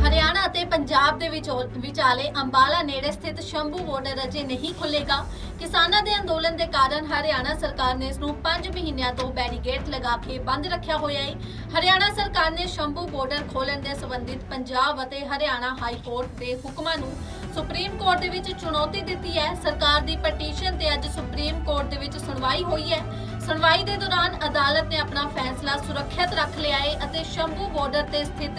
ਹਰਿਆਣਾ ਅਤੇ ਪੰਜਾਬ ਦੇ ਵਿੱਚ ਵਿਚਾਲੇ ਅੰਬਾਲਾ ਨੇੜੇ ਸਥਿਤ ਸ਼ੰਭੂ ਬਾਰਡਰ ਅਜੇ ਨਹੀਂ ਖੁੱਲੇਗਾ ਕਿਸਾਨਾਂ ਦੇ ਅੰਦੋਲਨ ਦੇ ਕਾਰਨ ਹਰਿਆਣਾ ਸਰਕਾਰ ਨੇ ਇਸ ਨੂੰ 5 ਮਹੀਨਿਆਂ ਤੋਂ ਬੈਰੀਗੇਡ ਲਗਾ ਕੇ ਬੰਦ ਰੱਖਿਆ ਹੋਇਆ ਹੈ। ਹਰਿਆਣਾ ਸਰਕਾਰ ਨੇ ਸ਼ੰਭੂ ਬਾਰਡਰ ਖੋਲਣ ਦੇ ਸੰਬੰਧਿਤ ਪੰਜਾਬ ਅਤੇ ਹਰਿਆਣਾ ਹਾਈ ਕੋਰਟ ਦੇ ਹੁਕਮਾਂ ਨੂੰ ਸੁਪਰੀਮ ਕੋਰਟ ਦੇ ਵਿੱਚ ਚੁਣੌਤੀ ਦਿੱਤੀ ਹੈ। ਸਰਕਾਰ ਦੀ ਪਟੀਸ਼ਨ ਤੇ ਅੱਜ ਸੁਪਰੀਮ ਕੋਰਟ ਦੇ ਵਿੱਚ ਸੁਣਵਾਈ ਹੋਈ ਹੈ। ਸੁਣਵਾਈ ਦੇ ਦੌਰਾਨ ਅਦਾਲਤ ਨੇ ਆਪਣਾ ਫੈਸਲਾ ਸੁਰੱਖਿਅਤ ਰੱਖ ਲਿਆ ਹੈ ਅਤੇ ਸ਼ੰਭੂ ਬਾਰਡਰ ਤੇ ਸਥਿਤ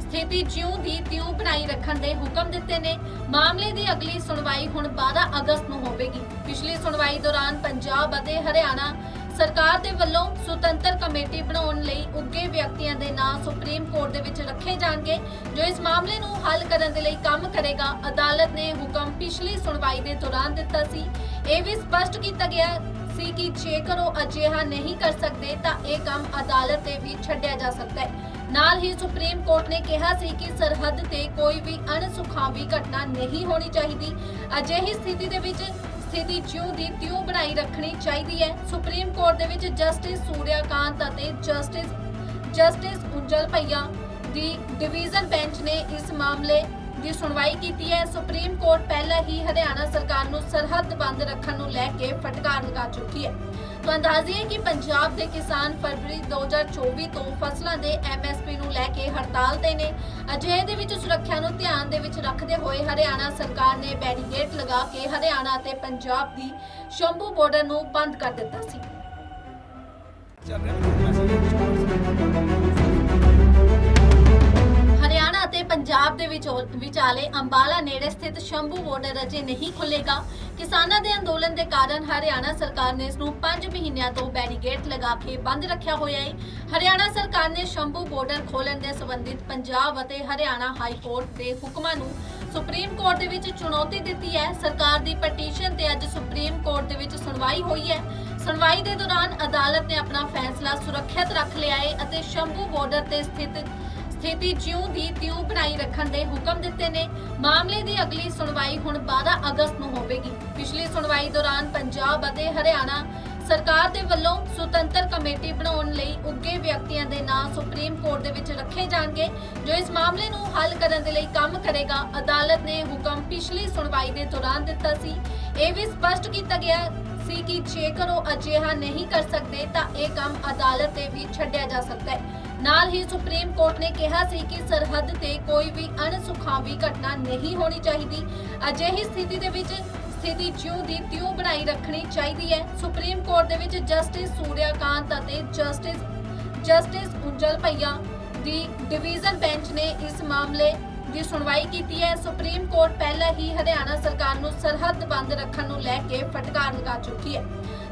ਸਥਿਤੀ ਜਿਉਂ ਦੀ ਤਿਉਂ ਬਣਾਈ ਰੱਖਣ ਦੇ ਹੁਕਮ ਦਿੱਤੇ ਨੇ। ਮਾਮਲੇ ਦੀ ਅਗਲੀ ਸੁਣਵਾਈ ਹੁਣ 12 ਅਗਸਤ ਨੂੰ ਹੋਵੇਗੀ। ਪਿਛਲੀ ਸੁਣਵਾਈ ਦੌਰਾਨ ਪੰਜਾਬ ਅਤੇ ਹਰਿਆਣਾ ਸਰਕਾਰ ਦੇ ਵੱਲੋਂ ਸੁਤੰਤਰ ਕਮੇਟੀ ਬਣਾਉਣ ਲਈ ਉੱਗੇ ਵਿਅਕਤੀਆਂ ਦੇ ਨਾਂ ਸੁਪਰੀਮ ਕੋਰਟ ਦੇ ਵਿੱਚ ਰੱਖੇ ਜਾਣਗੇ, ਜੋ ਇਸ ਮਾਮਲੇ ਨੂੰ ਹੱਲ ਕਰਨ ਦੇ ਲਈ ਕੰਮ ਕਰੇਗਾ। ਅਦਾਲਤ ਨੇ ਹੁਕਮ ਪਿਛਲੀ ਸੁਣਵਾਈ ਦੇ ਦੌਰਾਨ ਦਿੱਤਾ ਸੀ। ਇਹ ਵੀ ਸਪਸ਼ਟ ਕੀਤਾ ਗਿਆ ਸੀ ਕਿ ਜੇਕਰ ਉਹ ਅਜਿਹਾ ਨਹੀਂ ਕਰ ਸਕਦੇ ਤਾਂ ਇਹ ਕੰਮ ਅਦਾਲਤ ਤੇ ਵੀ ਛੱਡਿਆ ਜਾ ਸਕਦਾ ਹੈ। ਨਾਲ ਹੀ ਸੁਪਰੀਮ ਕੋਰਟ ਨੇ ਕਿਹਾ ਸੀ ਕਿ ਸਰਹੱਦ ਤੇ ਕੋਈ ਵੀ ਅਣਸੁਖਾਵੀ ਘਟਨਾ ਨਹੀਂ ਹੋਣੀ ਚਾਹੀਦੀ। ਅਜਿਹੀ ਸਥਿਤੀ ਦੇ ਵਿੱਚ ਸਥਿਤੀ ਜਿਉਂ ਦੀ ਤਿਉਂ ਬਣਾਈ ਰੱਖਣੀ ਚਾਹੀਦੀ ਹੈ। ਸੁਪਰੀਮ ਕੋਰਟ ਦੇ ਵਿੱਚ ਜਸਟਿਸ ਸੂਰਿਆਕਾਂਤ ਅਤੇ ਜਸਟਿਸ ਜਸਟਿਸ ਉੰਜਲ ਭਈਆ ਦੀ ਡਿਵੀਜ਼ਨ ਬੈਂਚ ਨੇ ਇਸ ਮਾਮਲੇ ਦੀ ਸੁਣਵਾਈ ਕੀਤੀ ਹੈ। ਸੁਪਰੀਮ ਕੋਰਟ ਪਹਿਲਾਂ ਹੀ ਹਰਿਆਣਾ ਸਰਕਾਰ ਨੂੰ ਸਰਹੱਦ ਬੰਦ ਰੱਖਣ ਨੂੰ ਲੈ ਕੇ ਫਟਕਾਰ ਲਗਾ ਚੁੱਕੀ ਹੈ। ਤੋਂ ਅੰਦਾਜ਼ੀਏ ਕਿ ਪੰਜਾਬ ਦੇ ਕਿਸਾਨ ਫਰਵਰੀ 2024 ਤੋਂ ਫਸਲਾਂ ਦੇ ਐਮਐਸਪੀ ਨੂੰ ਲੈ ਕੇ ਹੜਤਾਲ ਤੇ ਨੇ। ਅਜਿਹੇ ਦੇ ਵਿੱਚ ਸੁਰੱਖਿਆ ਨੂੰ ਧਿਆਨ ਦੇ ਵਿੱਚ ਰੱਖਦੇ ਹੋਏ ਹਰਿਆਣਾ ਸਰਕਾਰ ਨੇ ਬੈਰੀਗੇਟ ਲਗਾ ਕੇ ਹਰਿਆਣਾ ਅਤੇ ਪੰਜਾਬ ਦੀ ਸ਼ੰਭੂ ਬਾਰਡਰ ਨੂੰ ਬੰਦ ਕਰ ਦਿੱਤਾ ਸੀ। ਹਰਿਆਣਾ ਅਤੇ ਪੰਜਾਬ ਦੇ ਵਿੱਚ ਵਿਚਾਲੇ ਅੰਬਾਲਾ ਨੇੜੇ ਸਥਿਤ ਸ਼ੰਭੂ ਬਾਰਡਰ ਅਜੇ ਨਹੀਂ ਖੁੱਲੇਗਾ ਕਿਸਾਨਾਂ ਦੇ ਅੰਦੋਲਨ ਦੇ ਕਾਰਨ ਹਰਿਆਣਾ ਸਰਕਾਰ ਨੇ ਇਸ ਨੂੰ 5 ਮਹੀਨਿਆਂ ਤੋਂ ਬੈਰੀਗੇਡ ਲਗਾ ਕੇ ਬੰਦ ਰੱਖਿਆ ਹੋਇਆ ਹੈ। ਹਰਿਆਣਾ ਸਰਕਾਰ ਨੇ ਸ਼ੰਭੂ ਬਾਰਡਰ ਖੋਲਣ ਦੇ ਸੰਬੰਧਿਤ ਪੰਜਾਬ ਅਤੇ ਹਰਿਆਣਾ ਹਾਈ ਕੋਰਟ ਦੇ ਹੁਕਮਾਂ ਨੂੰ ਸੁਪਰੀਮ ਕੋਰਟ ਦੇ ਵਿੱਚ ਚੁਣੌਤੀ ਦਿੱਤੀ ਹੈ। ਸਰਕਾਰ ਦੀ ਪਟੀਸ਼ਨ ਤੇ ਅੱਜ ਸੁਪਰੀਮ ਕੋਰਟ ਦੇ ਵਿੱਚ ਸੁਣਵਾਈ ਹੋਈ ਹੈ। ਸੁਣਵਾਈ ਦੇ ਦੌਰਾਨ ਅਦਾਲਤ ਨੇ ਆਪਣਾ ਫੈਸਲਾ ਸੁਰੱਖਿਅਤ ਰੱਖ ਲਿਆ ਹੈ ਅਤੇ ਸ਼ੰਭੂ ਬਾਰਡਰ ਤੇ ਸਥਿਤ ਸਥਿਤੀ ਜਿਉਂ ਦੀ ਤਿਉਂ ਬਣਾਈ ਰੱਖਣ ਦੇ ਹੁਕਮ ਦਿੱਤੇ ਨੇ। ਮਾਮਲੇ ਦੀ ਅਗਲੀ ਸੁਣਵਾਈ ਹੁਣ 12 ਅਗਸਤ ਨੂੰ ਹੋਵੇਗੀ। ਪਿਛਲੀ ਸੁਣਵਾਈ ਦੌਰਾਨ ਪੰਜਾਬ ਅਤੇ ਹਰਿਆਣਾ ਸਰਕਾਰ ਦੇ ਵੱਲੋਂ ਸੁਤੰਤਰ ਕਮੇਟੀ ਬਣਾਉਣ ਲਈ ਉੱਗੇ ਵਿਅਕਤੀਆਂ ਦੇ ਨਾਂ ਸੁਪਰੀਮ ਕੋਰਟ ਦੇ ਵਿੱਚ ਰੱਖੇ ਜਾਣਗੇ, ਜੋ ਇਸ ਮਾਮਲੇ ਨੂੰ ਹੱਲ ਕਰਨ ਦੇ ਲਈ ਕੰਮ ਕਰੇਗਾ। ਅਦਾਲਤ ਨੇ ਹੁਕਮ ਪਿਛਲੀ ਸੁਣਵਾਈ ਦੇ ਦੌਰਾਨ ਦਿੱਤਾ ਸੀ। ਇਹ ਵੀ ਸਪਸ਼ਟ ਕੀਤਾ ਗਿਆ ਸੀ ਕਿ ਜੇਕਰ ਉਹ ਅਜਿਹਾ ਨਹੀਂ ਕਰ ਸਕਦੇ ਤਾਂ ਇਹ ਕੰਮ ਅਦਾਲਤ ਤੇ ਵੀ ਛੱਡਿਆ ਜਾ ਸਕਦਾ ਹੈ। ਨਾਲ ਹੀ ਸੁਪਰੀਮ ਕੋਰਟ ਨੇ ਕਿਹਾ ਸੀ ਕਿ ਸਰਹੱਦ ਤੇ ਕੋਈ ਵੀ ਅਣਸੁਖਾਵੀ ਘਟਨਾ ਨਹੀਂ ਹੋਣੀ ਚਾਹੀਦੀ। ਅਜਿਹੀ ਸਥਿਤੀ ਦੇ ਵਿੱਚ ਸਥਿਤੀ ਜਿਉਂ ਦੀ ਤਿਉਂ ਬਣਾਈ ਰੱਖਣੀ ਚਾਹੀਦੀ ਹੈ। ਸੁਪਰੀਮ ਕੋਰਟ ਦੇ ਵਿੱਚ ਜਸਟਿਸ ਸੂਰਿਆਕਾਂਤ ਅਤੇ ਜਸਟਿਸ ਜਸਟਿਸ ਉੰਜਲ ਭਈਆ ਦੀ ਡਿਵੀਜ਼ਨ ਬੈਂਚ ਨੇ ਇਸ ਮਾਮਲੇ ਦੀ ਸੁਣਵਾਈ ਕੀਤੀ ਹੈ। ਸੁਪਰੀਮ ਕੋਰਟ ਪਹਿਲਾਂ ਹੀ ਹਰਿਆਣਾ ਸਰਕਾਰ ਨੂੰ ਸਰਹੱਦ ਬੰਦ ਰੱਖਣ ਨੂੰ ਲੈ ਕੇ ਫਟਕਾਰ ਲਗਾ ਚੁੱਕੀ ਹੈ।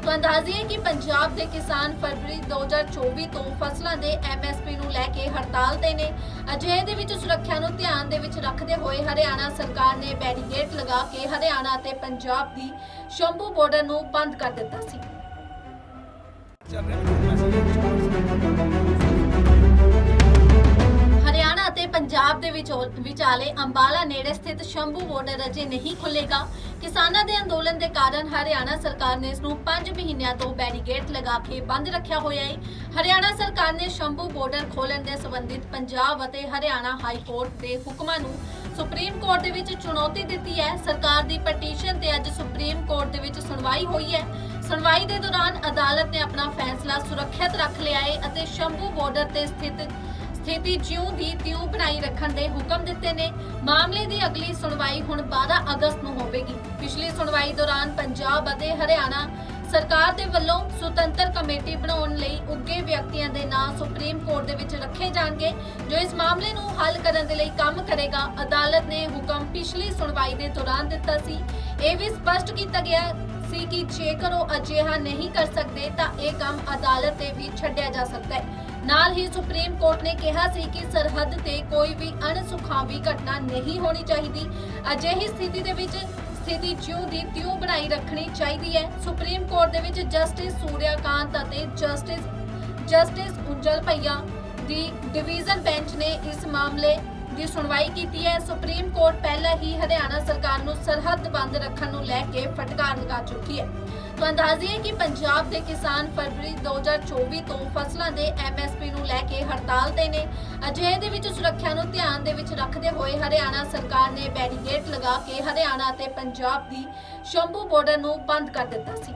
ਤੋਂ ਅੰਦਾਜ਼ੀਏ ਕਿ ਪੰਜਾਬ ਦੇ ਕਿਸਾਨ ਫਰਵਰੀ 2024 ਤੋਂ ਫਸਲਾਂ ਦੇ ਐਮਐਸਪੀ ਨੂੰ ਲੈ ਕੇ ਹੜਤਾਲ ਤੇ ਨੇ। ਅਜਿਹੇ ਦੇ ਵਿੱਚ ਸੁਰੱਖਿਆ ਨੂੰ ਧਿਆਨ ਦੇ ਵਿੱਚ ਰੱਖਦੇ ਹੋਏ ਹਰਿਆਣਾ ਸਰਕਾਰ ਨੇ ਬੈਰੀਗੇਡ ਲਗਾ ਕੇ ਹਰਿਆਣਾ ਤੇ ਪੰਜਾਬ ਦੀ ਸ਼ੰਭੂ ਬਾਰਡਰ ਨੂੰ ਬੰਦ ਕਰ ਦਿੱਤਾ ਸੀ। ਹਰਿਆਣਾ ਵਿਚਾਲੇ ਅੰਬਾਲਾ ਨੇੜੇ ਸਥਿਤ ਸ਼ੰਭੂ ਬਾਰਡਰ ਅਜੇ ਨਹੀਂ ਖੁੱਲੇਗਾ ਕਿਸਾਨਾਂ ਦੇ ਅੰਦੋਲਨ ਦੇ ਕਾਰਨ ਹਰਿਆਣਾ ਸਰਕਾਰ ਨੇ ਇਸ ਨੂੰ 5 ਮਹੀਨਿਆਂ ਤੋਂ ਬੈਰੀਗੇਡ ਲਗਾ ਕੇ ਬੰਦ ਰੱਖਿਆ ਹੋਇਆ ਹੈ। ਹਰਿਆਣਾ ਸਰਕਾਰ ਨੇ ਸ਼ੰਭੂ ਬਾਰਡਰ ਖੋਲਣ ਦੇ ਸੰਬੰਧਿਤ ਪੰਜਾਬ ਅਤੇ ਹਰਿਆਣਾ ਹਾਈ ਕੋਰਟ ਦੇ ਹੁਕਮਾਂ ਨੂੰ ਸੁਪਰੀਮ ਕੋਰਟ ਦੇ ਵਿੱਚ ਚੁਣੌਤੀ ਦਿੱਤੀ ਹੈ। ਸਰਕਾਰ ਦੀ ਪਟੀਸ਼ਨ ਤੇ ਅੱਜ ਸੁਪਰੀਮ ਕੋਰਟ ਦੇ ਵਿੱਚ ਸੁਣਵਾਈ ਹੋਈ ਹੈ। ਸੁਣਵਾਈ ਦੇ ਦੌਰਾਨ ਅਦਾਲਤ ਨੇ ਆਪਣਾ ਫੈਸਲਾ ਸੁਰੱਖਿਅਤ ਰੱਖ ਲਿਆ ਹੈ ਅਤੇ ਸ਼ੰਭੂ ਬਾਰਡਰ ਤੇ ਸਥਿਤ ਸਥਿਤੀ ਜਿਉਂ ਦੀ ਤਿਉਂ ਬਣਾਈ ਰੱਖਣ ਦੇ ਹੁਕਮ ਦਿੱਤੇ ਨੇ। ਮਾਮਲੇ ਦੀ ਅਗਲੀ ਸੁਣਵਾਈ ਹੁਣ 12 ਅਗਸਤ ਨੂੰ ਹੋਵੇਗੀ। ਪਿਛਲੀ ਸੁਣਵਾਈ ਦੌਰਾਨ ਪੰਜਾਬ ਅਤੇ ਹਰਿਆਣਾ ਸਰਕਾਰ ਦੇ ਵੱਲੋਂ ਸੁਤੰਤਰ ਕਮੇਟੀ ਬਣਾਉਣ ਲਈ ਉੱਗੇ ਵਿਅਕਤੀਆਂ ਦੇ ਨਾਂ ਸੁਪਰੀਮ ਕੋਰਟ ਦੇ ਵਿੱਚ ਰੱਖੇ ਜਾਣਗੇ, ਜੋ ਇਸ ਮਾਮਲੇ ਨੂੰ ਹੱਲ ਕਰਨ ਦੇ ਲਈ ਕੰਮ ਕਰੇਗਾ। ਅਦਾਲਤ ਨੇ ਹੁਕਮ ਪਿਛਲੀ ਸੁਣਵਾਈ ਦੇ ਦੌਰਾਨ ਦਿੱਤਾ ਸੀ। ਇਹ ਵੀ ਸਪਸ਼ਟ ਕੀਤਾ ਗਿਆ ਸੀ ਕਿ ਜੇਕਰ ਉਹ ਅਜਿਹਾ ਨਹੀਂ ਕਰ ਸਕਦੇ, ਤਾਂ ਇਹ ਕੰਮ ਅਦਾਲਤ ਤੇ ਵੀ ਛੱਡਿਆ ਜਾ ਸਕਦਾ ਹੈ। ਨਾਲ ਹੀ ਸੁਪਰੀਮ ਕੋਰਟ ਨੇ ਕਿਹਾ ਸੀ ਕਿ ਸਰਹੱਦ ਤੇ ਕੋਈ ਵੀ ਅਣਸੁਖਾਵੀ ਘਟਨਾ ਨਹੀਂ ਹੋਣੀ ਚਾਹੀਦੀ। ਅਜਿਹੀ ਸਥਿਤੀ ਦੇ ਵਿੱਚ ਸਥਿਤੀ ਜਿਉਂ ਦੀ ਤਿਉਂ ਬਣਾਈ ਰੱਖਣੀ ਚਾਹੀਦੀ ਹੈ। ਸੁਪਰੀਮ ਕੋਰਟ ਦੇ ਵਿੱਚ ਜਸਟਿਸ ਸੂਰਿਆਕਾਂਤ ਅਤੇ ਜਸਟਿਸ ਜਸਟਿਸ ਉੰਜਲ ਭਈਆ ਦੀ ਡਿਵੀਜ਼ਨ ਬੈਂਚ ਨੇ ਇਸ ਮਾਮਲੇ ਦੀ ਸੁਣਵਾਈ ਕੀਤੀ ਹੈ। ਸੁਪਰੀਮ ਕੋਰਟ ਪਹਿਲਾਂ ਹੀ ਹਰਿਆਣਾ ਸਰਕਾਰ ਨੂੰ ਸਰਹੱਦ ਬੰਦ ਰੱਖਣ ਨੂੰ ਲੈ ਕੇ ਫਟਕਾਰ ਲਗਾ ਚੁੱਕੀ ਹੈ। ਤੁਹਾਨੂੰ ਦੱਸ ਕਿ ਪੰਜਾਬ ਦੇ ਕਿਸਾਨ ਫਰਵਰੀ 2024 ਤੋਂ ਫਸਲਾਂ ਦੇ ਐਮਐਸਪੀ ਨੂੰ ਲੈ ਕੇ ਹੜਤਾਲ ਤੇ ਨੇ। ਅਜਿਹੇ ਦੇ ਵਿੱਚ ਸੁਰੱਖਿਆ ਨੂੰ ਧਿਆਨ ਦੇ ਵਿੱਚ ਰੱਖਦੇ ਹੋਏ ਹਰਿਆਣਾ ਸਰਕਾਰ ਨੇ ਬੈਰੀਗੇਡ ਲਗਾ ਕੇ ਹਰਿਆਣਾ ਤੇ ਪੰਜਾਬ ਦੀ ਸ਼ੰਭੂ ਬਾਰਡਰ ਨੂੰ ਬੰਦ ਕਰ ਦਿੱਤਾ ਸੀ।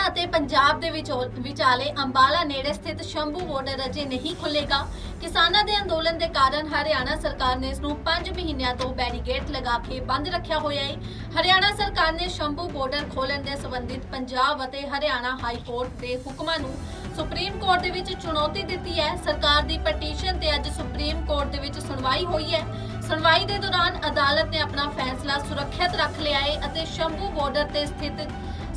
ਹਰਿਆਣਾ ਅਤੇ ਪੰਜਾਬ ਦੇ ਵਿੱਚ ਵਿਚਾਲੇ ਅੰਬਾਲਾ ਨੇੜੇ ਸਥਿਤ ਸ਼ੰਭੂ ਬਾਰਡਰ ਅਜੇ ਨਹੀਂ ਖੁੱਲੇਗਾ ਕਿਸਾਨਾਂ ਦੇ ਅੰਦੋਲਨ ਦੇ ਕਾਰਨ ਹਰਿਆਣਾ ਸਰਕਾਰ ਨੇ ਇਸ ਨੂੰ 5 ਮਹੀਨਿਆਂ ਤੋਂ ਬੈਰੀਗੇਡ ਲਗਾ ਕੇ ਬੰਦ ਰੱਖਿਆ ਹੋਇਆ ਹੈ। ਹਰਿਆਣਾ ਸਰਕਾਰ ਨੇ ਸ਼ੰਭੂ ਬਾਰਡਰ ਖੋਲਣ ਦੇ ਸੰਬੰਧਿਤ ਪੰਜਾਬ ਅਤੇ ਹਰਿਆਣਾ ਹਾਈ ਕੋਰਟ ਦੇ ਹੁਕਮਾਂ ਨੂੰ ਸੁਪਰੀਮ ਕੋਰਟ ਦੇ ਵਿੱਚ ਚੁਣੌਤੀ ਦਿੱਤੀ ਹੈ। ਸਰਕਾਰ ਦੀ ਪਟੀਸ਼ਨ ਤੇ ਅੱਜ ਸੁਪਰੀਮ ਕੋਰਟ ਦੇ ਵਿੱਚ ਸੁਣਵਾਈ ਹੋਈ ਹੈ। ਸੁਣਵਾਈ ਦੇ ਦੌਰਾਨ ਅਦਾਲਤ ਨੇ ਆਪਣਾ ਫੈਸਲਾ ਸੁਰੱਖਿਅਤ ਰੱਖ ਲਿਆ ਹੈ ਅਤੇ ਸ਼ੰਭੂ ਬਾਰਡਰ ਤੇ ਸਥਿਤ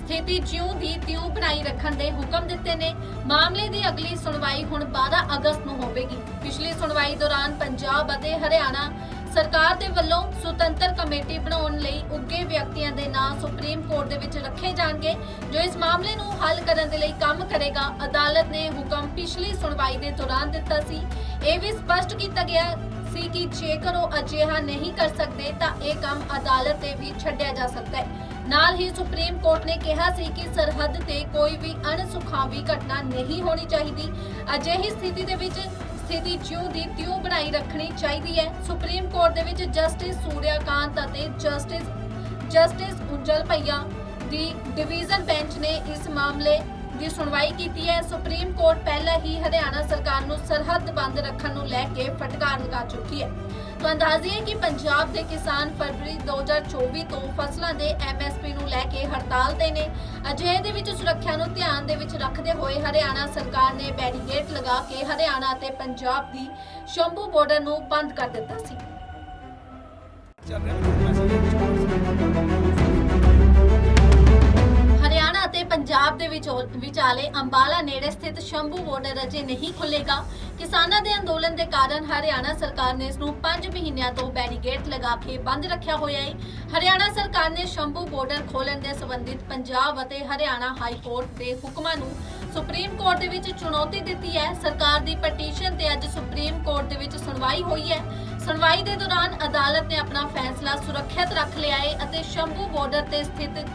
ਸਥਿਤੀ ਜਿਉਂ ਦੀ ਤਿਉਂ ਬਣਾਈ ਰੱਖਣ ਦੇ ਹੁਕਮ ਦਿੱਤੇ ਨੇ। ਮਾਮਲੇ ਦੀ ਅਗਲੀ ਸੁਣਵਾਈ ਹੁਣ 12 ਅਗਸਤ ਨੂੰ ਹੋਵੇਗੀ। ਪਿਛਲੀ ਸੁਣਵਾਈ ਦੌਰਾਨ ਪੰਜਾਬ ਅਤੇ ਹਰਿਆਣਾ ਸਰਕਾਰ ਦੇ ਵੱਲੋਂ ਸੁਤੰਤਰ ਕਮੇਟੀ ਬਣਾਉਣ ਲਈ ਉੱਗੇ ਵਿਅਕਤੀਆਂ ਦੇ ਨਾਂ ਸੁਪਰੀਮ ਕੋਰਟ ਦੇ ਵਿੱਚ ਰੱਖੇ ਜਾਣਗੇ, ਜੋ ਇਸ ਮਾਮਲੇ ਨੂੰ ਹੱਲ ਕਰਨ ਦੇ ਲਈ ਕੰਮ ਕਰੇਗਾ। ਅਦਾਲਤ ਨੇ ਹੁਕਮ ਪਿਛਲੀ ਸੁਣਵਾਈ ਦੇ ਦੌਰਾਨ ਦਿੱਤਾ ਸੀ। ਇਹ ਵੀ ਸਪਸ਼ਟ ਕੀਤਾ ਗਿਆ ਸੀ ਕਿ ਜੇਕਰ ਉਹ ਅਜਿਹਾ ਨਹੀਂ ਕਰ ਸਕਦੇ, ਤਾਂ ਇਹ ਕੰਮ ਅਦਾਲਤ ਤੇ ਵੀ ਛੱਡਿਆ ਜਾ ਸਕਦਾ ਹੈ। ਨਾਲ ਹੀ ਸੁਪਰੀਮ ਕੋਰਟ ਨੇ ਕਿਹਾ ਸੀ ਕਿ ਸਰਹੱਦ ਤੇ ਕੋਈ ਵੀ ਅਣਸੁਖਾਵੀ ਘਟਨਾ ਨਹੀਂ ਹੋਣੀ ਚਾਹੀਦੀ। ਅਜਿਹੀ ਸਥਿਤੀ ਦੇ ਵਿੱਚ ਸਥਿਤੀ ਜਿਉਂ ਦੀ ਤਿਉਂ ਬਣਾਈ ਰੱਖਣੀ ਚਾਹੀਦੀ ਹੈ। ਸੁਪਰੀਮ ਕੋਰਟ ਦੇ ਵਿੱਚ ਜਸਟਿਸ ਸੂਰਿਆਕਾਂਤ ਅਤੇ ਜਸਟਿਸ ਜਸਟਿਸ ਉਜਲ ਭਈਆ ਦੀ ਡਿਵੀਜ਼ਨ ਬੈਂਚ ਨੇ ਇਸ ਮਾਮਲੇ ਦੀ ਸੁਣਵਾਈ ਕੀਤੀ ਹੈ। ਸੁਪਰੀਮ ਕੋਰਟ ਪਹਿਲਾਂ ਹੀ ਹਰਿਆਣਾ ਸਰਕਾਰ ਨੂੰ ਸਰਹੱਦ ਬੰਦ ਰੱਖਣ ਨੂੰ ਲੈ ਕੇ ਫਟਕਾਰ ਲਗਾ ਚੁੱਕੀ ਹੈ। ਤੁਹਾਨੂੰ ਦੱਸ ਕਿ ਪੰਜਾਬ ਦੇ ਕਿਸਾਨ ਫਰਵਰੀ 2024 ਤੋਂ ਫਸਲਾਂ ਦੇ ਐਮਐਸਪੀ ਨੂੰ ਲੈ ਕੇ ਹੜਤਾਲ ਤੇ ਨੇ। ਅਜਿਹੇ ਦੇ ਵਿੱਚ ਸੁਰੱਖਿਆ ਨੂੰ ਧਿਆਨ ਦੇ ਵਿੱਚ ਰੱਖਦੇ ਹੋਏ ਹਰਿਆਣਾ ਸਰਕਾਰ ਨੇ ਬੈਰੀਗੇਟ ਲਗਾ ਕੇ ਹਰਿਆਣਾ ਤੇ ਪੰਜਾਬ ਦੀ ਸ਼ੰਭੂ ਬਾਰਡਰ ਨੂੰ ਬੰਦ ਕਰ ਦਿੱਤਾ ਸੀ। ਪੰਜਾਬ ਦੇ ਵਿੱਚ ਵਿਚਾਲੇ ਅੰਬਾਲਾ ਨੇੜੇ ਸਥਿਤ ਸ਼ੰਭੂ ਬਾਰਡਰ ਅਜੇ ਨਹੀਂ ਖੁੱਲੇਗਾ ਕਿਸਾਨਾਂ ਦੇ ਅੰਦੋਲਨ ਦੇ ਕਾਰਨ ਹਰਿਆਣਾ ਸਰਕਾਰ ਨੇ ਇਸ ਨੂੰ 5 ਮਹੀਨਿਆਂ ਤੋਂ ਬੈਰੀਗੇਡ ਲਗਾ ਕੇ ਬੰਦ ਰੱਖਿਆ ਹੋਇਆ ਹੈ। ਹਰਿਆਣਾ ਸਰਕਾਰ ਨੇ ਸ਼ੰਭੂ ਬਾਰਡਰ ਖੋਲਣ ਦੇ ਸੰਬੰਧਿਤ ਪੰਜਾਬ ਅਤੇ ਹਰਿਆਣਾ ਹਾਈ ਕੋਰਟ ਦੇ ਹੁਕਮਾਂ ਨੂੰ ਸੁਪਰੀਮ ਕੋਰਟ ਦੇ ਵਿੱਚ ਚੁਣੌਤੀ ਦਿੱਤੀ ਹੈ। ਸਰਕਾਰ ਦੀ ਪਟੀਸ਼ਨ ਤੇ ਅੱਜ ਸੁਪਰੀਮ ਕੋਰਟ ਦੇ ਵਿੱਚ ਸੁਣਵਾਈ ਹੋਈ ਹੈ। ਸੁਣਵਾਈ ਦੇ ਦੌਰਾਨ ਅਦਾਲਤ ਨੇ ਆਪਣਾ ਫੈਸਲਾ ਸੁਰੱਖਿਅਤ ਰੱਖ ਲਿਆ ਹੈ ਅਤੇ ਸ਼ੰਭੂ ਬਾਰਡਰ ਤੇ ਸਥਿਤ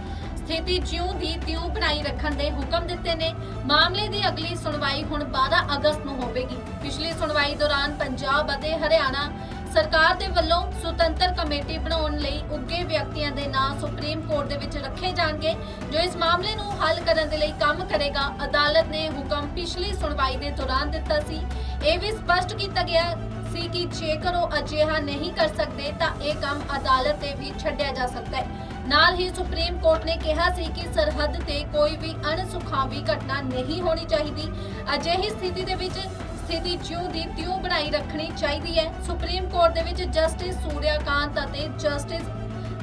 ਸਥਿਤੀ ਜਿਉਂ ਦੀ ਤਿਉਂ ਬਣਾਈ ਰੱਖਣ ਦੇ ਹੁਕਮ ਦਿੱਤੇ ਨੇ। ਮਾਮਲੇ ਦੀ ਅਗਲੀ ਸੁਣਵਾਈ ਹੁਣ 12 ਅਗਸਤ ਨੂੰ ਹੋਵੇਗੀ। ਪਿਛਲੀ ਸੁਣਵਾਈ ਦੌਰਾਨ ਪੰਜਾਬ ਅਤੇ ਹਰਿਆਣਾ ਸਰਕਾਰ ਦੇ ਵੱਲੋਂ ਸੁਤੰਤਰ ਕਮੇਟੀ ਬਣਾਉਣ ਲਈ ਉੱਗੇ ਵਿਅਕਤੀਆਂ ਦੇ ਨਾਂ ਸੁਪਰੀਮ ਕੋਰਟ ਦੇ ਵਿੱਚ ਰੱਖੇ ਜਾਣਗੇ, ਜੋ ਇਸ ਮਾਮਲੇ ਨੂੰ ਹੱਲ ਕਰਨ ਦੇ ਲਈ ਕੰਮ ਕਰੇਗਾ। ਅਦਾਲਤ ਨੇ ਹੁਕਮ ਪਿਛਲੀ ਸੁਣਵਾਈ ਦੇ ਦੌਰਾਨ ਦਿੱਤਾ ਸੀ। ਇਹ ਵੀ ਸਪਸ਼ਟ ਕੀਤਾ ਗਿਆ ਸੀ ਕਿ ਜੇਕਰ ਉਹ ਅਜਿਹਾ ਨਹੀਂ ਕਰ ਸਕਦੇ ਤਾਂ ਇਹ ਕੰਮ ਅਦਾਲਤ ਤੇ ਵੀ ਛੱਡਿਆ ਜਾ ਸਕਦਾ ਹੈ। ਨਾਲ ਹੀ ਸੁਪਰੀਮ ਕੋਰਟ ਨੇ ਕਿਹਾ ਸੀ ਕਿ ਸਰਹੱਦ ਤੇ ਕੋਈ ਵੀ ਅਣਸੁਖਾਵੀ ਘਟਨਾ ਨਹੀਂ ਹੋਣੀ ਚਾਹੀਦੀ। ਅਜਿਹੀ ਸਥਿਤੀ ਦੇ ਵਿੱਚ ਸਥਿਤੀ ਜਿਉਂ ਦੀ ਤਿਉਂ ਬਣਾਈ ਰੱਖਣੀ ਚਾਹੀਦੀ ਹੈ। ਸੁਪਰੀਮ ਕੋਰਟ ਦੇ ਵਿੱਚ ਜਸਟਿਸ ਸੂਰਿਆਕਾਂਤ ਅਤੇ ਜਸਟਿਸ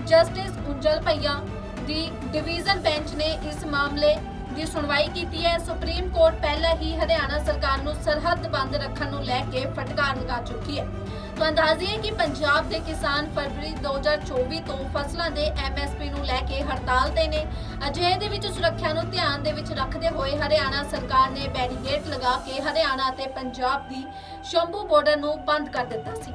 ਜਸਟਿਸ ਉਜਲ ਭਈਆ ਦੀ ਡਿਵੀਜ਼ਨ ਬੈਂਚ ਨੇ ਇਸ ਮਾਮਲੇ ਦੀ ਸੁਣਵਾਈ ਕੀਤੀ ਹੈ। ਸੁਪਰੀਮ ਕੋਰਟ ਪਹਿਲਾਂ ਹੀ ਹਰਿਆਣਾ ਸਰਕਾਰ ਨੂੰ ਸਰਹੱਦ ਬੰਦ ਰੱਖਣ ਨੂੰ ਲੈ ਕੇ ਫਟਕਾਰ ਲਗਾ ਚੁੱਕੀ ਹੈ। ਤੁਹਾਨੂੰ ਦੱਸ ਦਈਏ ਕਿ ਪੰਜਾਬ ਦੇ ਕਿਸਾਨ ਫਰਵਰੀ 2024 ਤੋਂ ਫਸਲਾਂ ਦੇ ਐਮਐਸਪੀ ਨੂੰ ਲੈ ਕੇ ਹੜਤਾਲ ਤੇ ਨੇ। ਅਜਿਹੇ ਦੇ ਵਿੱਚ ਸੁਰੱਖਿਆ ਨੂੰ ਧਿਆਨ ਦੇ ਵਿੱਚ ਰੱਖਦੇ ਹੋਏ ਹਰਿਆਣਾ ਸਰਕਾਰ ਨੇ ਬੈਰੀਗੇਡ ਲਗਾ ਕੇ ਹਰਿਆਣਾ ਅਤੇ ਪੰਜਾਬ ਦੀ ਸ਼ੰਭੂ ਬਾਰਡਰ ਨੂੰ ਬੰਦ ਕਰ ਦਿੱਤਾ ਸੀ।